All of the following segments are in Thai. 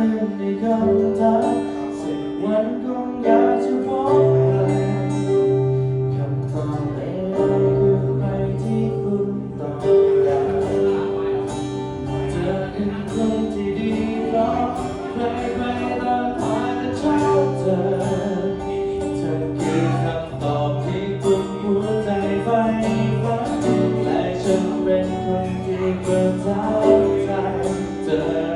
คำตอบเอคือใคที่คุณตองเจอป็นคนที่ดีเพราะใครใตามหาแต่เธอเธอคือคำตอบที่คุณหัวใจไฟฝันและฉันเป็นคนที่เกินใจเธอ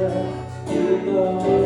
breath you know.